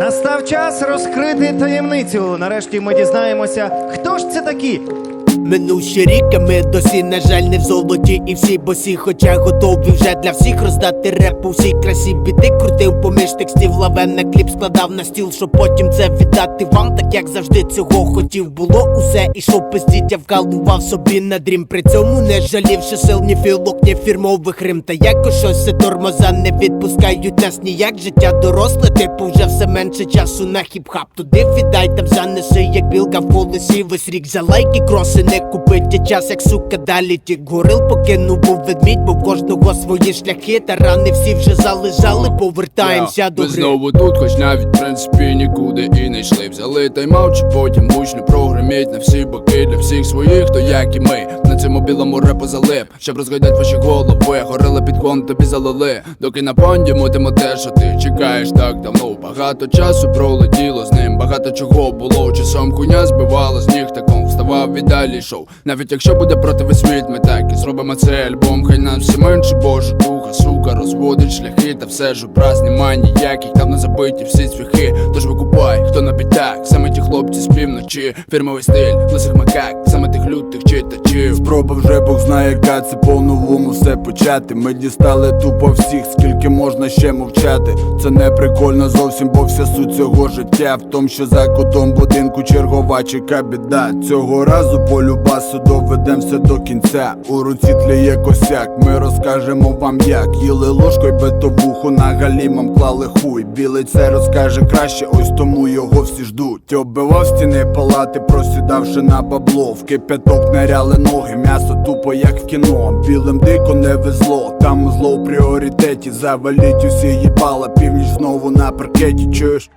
Настав час розкрити таємницю. Нарешті ми дізнаємося, хто ж це такі. Минувші ріки ми досі, на жаль, не в золоті і всі босі, хоча готові вже для всіх роздати реп у всій красі біди крутив поміж текстів лавен на кліп складав на стіл, щоб потім це віддати вам, так як завжди цього хотів. Було усе, ішов пиздіть, я вкалував собі на дрім. При цьому не жалівши сил, ні філок, ні фірмових рим. Та якось щось все тормоза не відпускають нас ніяк. Життя доросле, типу вже все менше часу на хіп-хап. Туди віддай там занеси, як білка в колесі. Весь рік за лайки, кроси не купить я час, як сука, далі ті горил покинув був ведмідь, бо кожного свої шляхи, та рани всі вже залежали, повертаємося до Ми знову тут, хоч навіть в принципі нікуди і не йшли. Взяли тайм-аут, чи потім гучно прогреміть на всі боки для всіх своїх, то як і ми. На цьому білому репу залип, щоб розгойдати ваші голови. Кон, тобі залили. Доки на понді мутимо те, що ти чекаєш так давно. Багато часу пролетіло з ним, багато чого було. Часом хуйня збивала з ніг таком, вставав і далі йшов. Навіть якщо буде проти весь світ, ми так і зробимо цей альбом. Хай нас все менше боже духа, сука, розводить шляхи, та все ж образ нема ніяких, там не забиті всі цвяхи. Тож викупай, хто на бітах, саме ті хлопці з півночі, фірмовий стиль, лисих макак, саме тих. Спроба вже Бог знає, яка це по-новому все почати. Ми дістали тупо всіх, скільки можна ще мовчати. Це не прикольно зовсім, бо вся суть цього життя в тому, що за кутом будинку чергова чека біда. Цього разу по любасу доведем все до кінця. У руці тліє косяк, ми розкажемо вам як. Їли ложкою битовуху, на галімам клали хуй. Білий це розкаже краще, ось тому його всі ждуть. Оббивав стіни палати, просідавши на бабло. В кипяток наряли ноги, м'ясо тупо як в кіно. Білим дико не везло, там зло в пріоритеті. Заваліть усі їбала, північ знову на паркеті, чуєш?